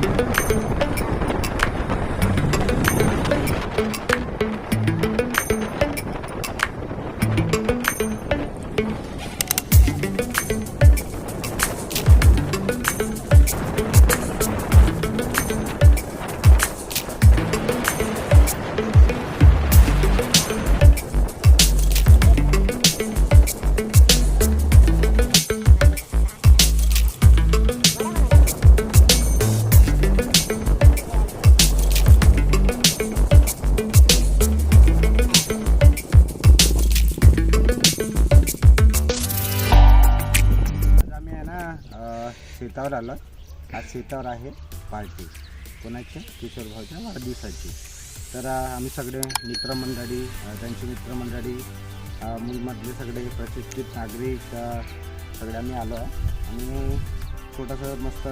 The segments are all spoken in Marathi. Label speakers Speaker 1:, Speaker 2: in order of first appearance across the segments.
Speaker 1: आज अ, शेतावर आलं. आज शेतावर आहे पार्टी. कोणाची? किशोर भाऊच्या वाढदिवसाची. तर अ, आम्ही सगळे मित्रमंडळी अ, त्यांची मित्रमंडळी अ, मूलमधले सगळे प्रशिक्षित नागरिक अ, सगळे आम्ही आलो. आहे आणि छोटंसं मस्त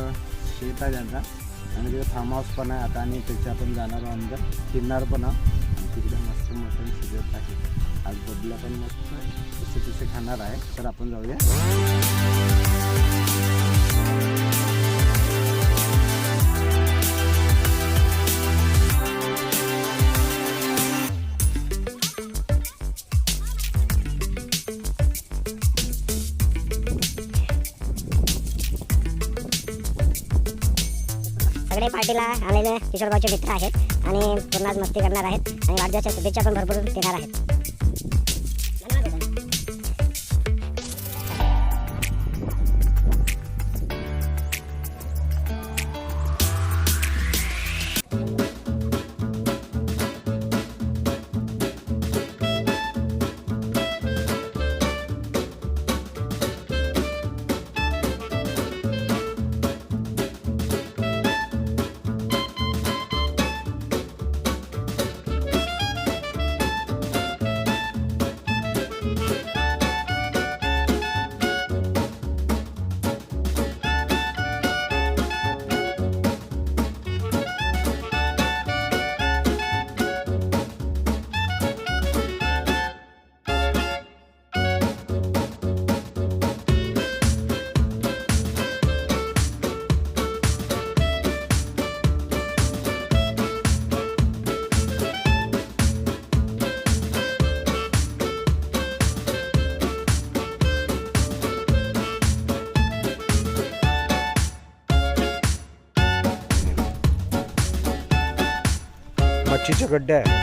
Speaker 1: शेत आहे त्यांचा. आणि तिथे फार्म हाऊस पण आहे. आता आणि त्याच्या आपण जाणार आहोत अंदर. फिरणार पण आहोत आणि तिकडे मस्त मटण शिजत आहे. आज बदला पण मस्त तसे तसे खाणार आहे. तर आपण जाऊया.
Speaker 2: सगळे पार्टीला आलेले किशोरभाऊचे मित्र आहेत आणि पूर्ण आज मस्ती करणार आहेत आणि वाढदिवसाच्या शुभेच्छा पण भरपूर देणार आहेत.
Speaker 1: गड्डे आहे.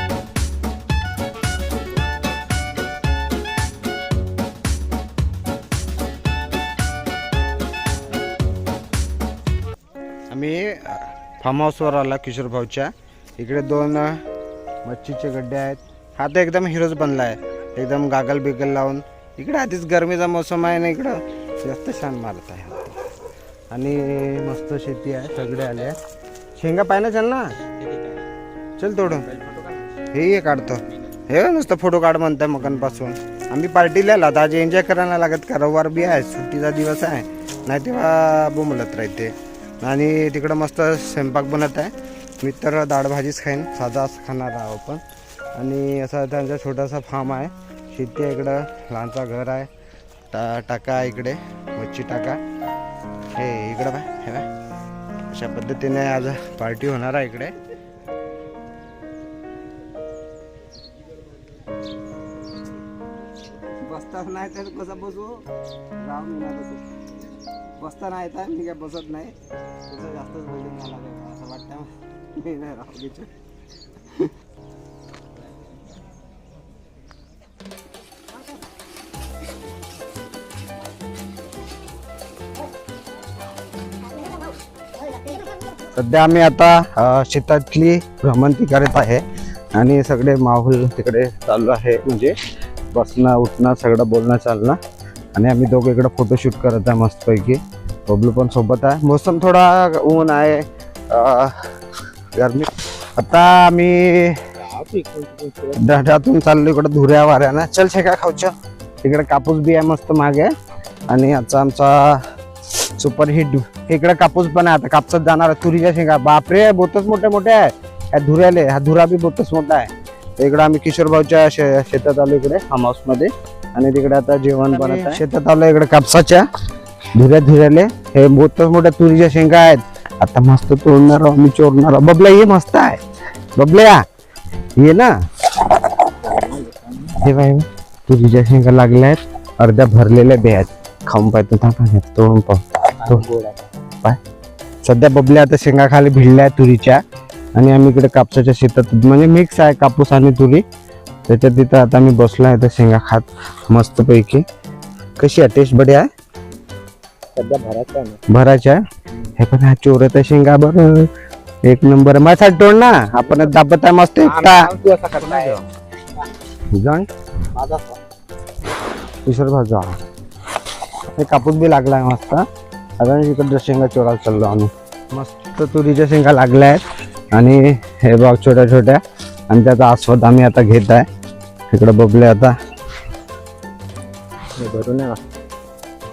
Speaker 1: आम्ही फार्म हाऊसवर आला किशोर भाऊच्या. इकडे दोन मच्छीचे गड्डे आहेत. हा तर एकदम हिरोज बनला आहे एकदम गागल बिगल लावून. इकडे आधीच गरमीचा मोसम आहे ना इकडं. जास्त छान मारत आहे. आणि मस्त शेती आहे. सगळे आले आहे. शेंगा पाहिजे ना? चल तोडून. हे काढतो. हे नुसतं फोटो काढ म्हणताय मकानपासून आम्ही पार्टीला आलो आज एन्जॉय करायला लागत का? रविवार बी आहे. सुट्टीचा दिवस आहे. नाही तेव्हा बोंबलत राहते. आणि तिकडं मस्त स्वयंपाक बनत आहे. मी तर डाळभाजीच खाईन. साधाच खाणार आहोत पण आणि असा त्यांचा छोटासा फार्म आहे. शेती आहे इकडं. लहानचा घर आहे. टा टाका आहे इकडे. मच्छी टाका. हे इकडं बाय हे बाय अशा पद्धतीने आज पार्टी होणार आहे इकडे. बसता नाही तर कसं बसू? राव मी नाही बसता नाही तर मी काय बसत नाही. तुझं जास्तच बोलून मला काय असं वाटतं मी नाही राहू घ्यायचं सध्या आम्ही आता शेतातली भ्रमंती करत आहे. आणि सगळे माहोल तिकडे चालू आहे म्हणजे बसणं उठणं सगळं बोलणं चालणं. आणि आम्ही दोघं इकडं फोटोशूट करत आहे मस्तपैकी. बबलू पण सोबत आहे. मोसम थोडा ऊन आहे. गरमी. आता आम्ही दह्यातून चाललो इकडं धुऱ्या वाऱ्यानं. चल शेका खाऊच्या इकडं कापूस बी आहे मस्त मागे. आणि आता आमचा सुपर हिट इकडे कापूस पण आहे. आता कापसात जाणार आहे. तुरीच्या शेंगा. बापरे बोतच मोठे मोठे आहे. ह्या धुऱ्याले हा धुरा बी बोतच मोठा आहे. इकडे आम्ही किशोर भाऊच्या शेतात आलो इकडे फार्म हाऊसमध्ये. आणि तिकडे आता जेवण बनत शेतात आलो इकडे कापसाच्या. धुऱ्या धुऱ्याले हे बोतच मोठ्या तुरीच्या शेंगा आहेत. आता मस्त तोडणार आहोत, मी चोरणार आहोत. बबल्या ये मस्त आहे. बबल्या ये ना. हे बाय तुरीच्या शेंगा लागल्या आहेत. अर्ध्या भरलेल्या बे आहेत. खाऊन पाहतो तोडून पाहू. तो- पाय. सध्या बबल्या आता शेंगा खाली भिडल्या तुरीच्या. आणि आम्ही इकडे कापसाच्या शेतात म्हणजे मिक्स आहे कापूस आणि तुरी. त्याच्यात तिथं आता मी बसलो आहे तर शेंगा खात मस्त पैकी कशी आहे? टेस्ट बढिया आहे?
Speaker 3: सध्या भरायचं आहे ना.
Speaker 1: भरायच्या हे पण हा चोरत शेंगा बरं. एक नंबर. माझ्यासाठी तोड ना. आपण दाबत आहे मस्त एकटा. जाण किशोर भाजा हे कापूस बी लागला आहे मस्त. आता इकडे शेंगा चोरायला चाललो आम्ही. मस्त तुरीच्या शेंगा लागल्या आहेत आणि हे बघ छोट्या छोट्या आणि त्याचा आस्वाद आम्ही आता घेत आहे. इकडे बबले आता.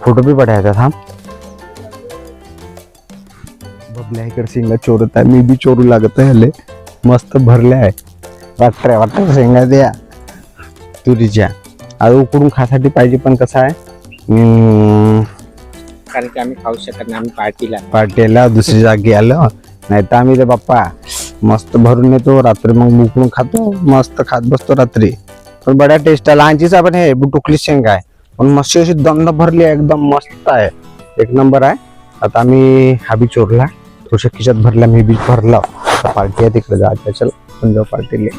Speaker 1: फोटो बी पठायचा थांब. बबल्या इकडे शेंगा चोरत आहे. मी बी चोरू लागत आहे हले मस्त भरले आहे. वाटऱ्या वाटऱ्या शेंगा द्या. तुरीच्या. आता उकडून खासाठी पाहिजे पण कसं आहे?
Speaker 3: कारण की आम्ही खाऊ शकत नाही. आम्ही पार्टीला.
Speaker 1: पार्टीला दुसरी जागी आलो. नाही तर आम्ही ते बाप्पा मस्त भरून येतो रात्री मग उकडून खातो मस्त खात बसतो रात्री. पण बड्या टेस्ट आहे लहानचीच आपण हे बुटुकली शेंगा आहे पण मस्त अशी दंड भरली आहे एकदम मस्त आहे. एक नंबर आहे. आता आम्ही हा बी चोरला थोडशा खिशात भरला मी बी भरला. पार्टी आहे तिकडे जायचं चल पण जाऊ पार्टीला.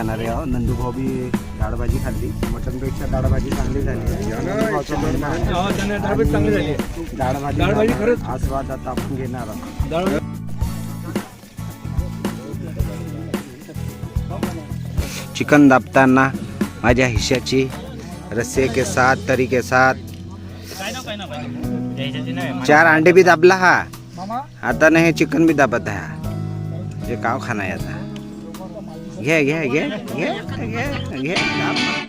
Speaker 1: खाणार आहे. नंदू भाऊ बी डाळ भाजी खाल्ली मटनपेक्षा डाळ भाजी चांगली झाली नंदू भाऊचा महिना आहे. डाळ भाजी
Speaker 3: डाळ भाजी खरंच.
Speaker 1: आस्वाद आता आपण घेणार आहोत चिकन दाबताना माझ्या हिश्याची रस्से के साथ तरी के साथ चार अंडे भी दाबला हा आता नाही हे चिकन बी दाबत आहे हा. हे काव खाना आहे आता ya ya ya ya yeah, yeah. ya, ya.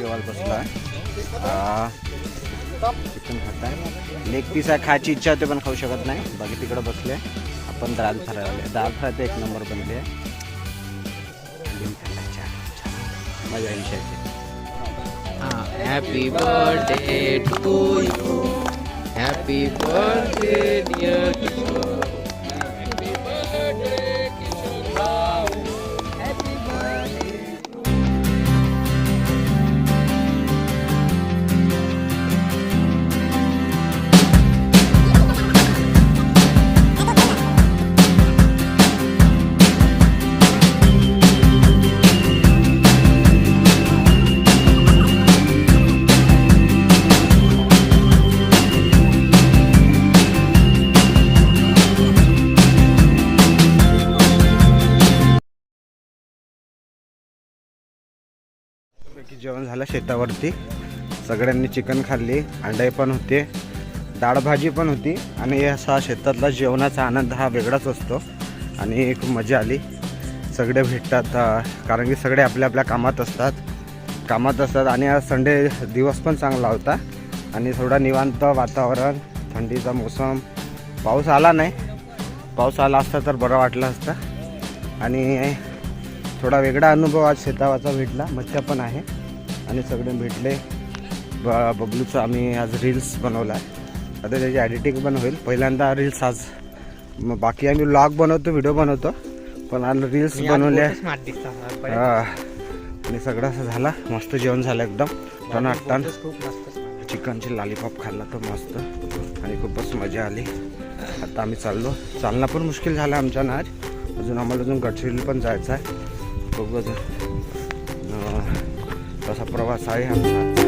Speaker 1: jual chicken खात आहे लेग पीस आहे खायची इच्छा होते पण खाऊ शकत नाही. बाकी तिकडं बसले. आपण दाल फ्राय दाल फ्राय तर एक नंबर बनले मजा विषयाची
Speaker 4: birthday to you happy birthday
Speaker 1: जेवण झालं शेतावरती. सगळ्यांनी चिकन खाल्ली अंडे पण होते डाळ भाजी पण होती आणि असा शेतातला जेवणाचा आनंद हा वेगळाच असतो आणि खूप मजा आली. सगळे भेटतात कारण की सगळे आपल्या आपल्या कामात असतात. कामात असतात आणि आज संडे दिवस पण चांगला होता आणि थोडा निवांत वातावरण थंडीचा मोसम. पाऊस आला नाही. पाऊस आला असता तर बरं वाटलं असतं. आणि थोडा वेगळा अनुभव आज शेतावाचा भेटला मच्छा पण आहे. आणि सगळे भेटले. ब बबलूचं आम्ही आज रील्स बनवला. आहे आता त्याची एडिटिंग पण होईल. पहिल्यांदा रील्स आज मग बाकी आम्ही व्लॉग बनवतो व्हिडिओ बनवतो. पण आज रील्स हा. आणि सगळं असं झालं. मस्त जेवण झालं एकदम. टनाटन
Speaker 3: खूप.
Speaker 1: चिकनचे लॉलीपॉप खाल्ला तर मस्त. आणि खूपच मजा आली. आता आम्ही चाललो. चालणं पण मुश्किल झालं आमच्या आज अजून आम्हाला अजून गडचिरोली पण जायचं आहे. बघू अजून अं, तसा प्रवास आहे आमचा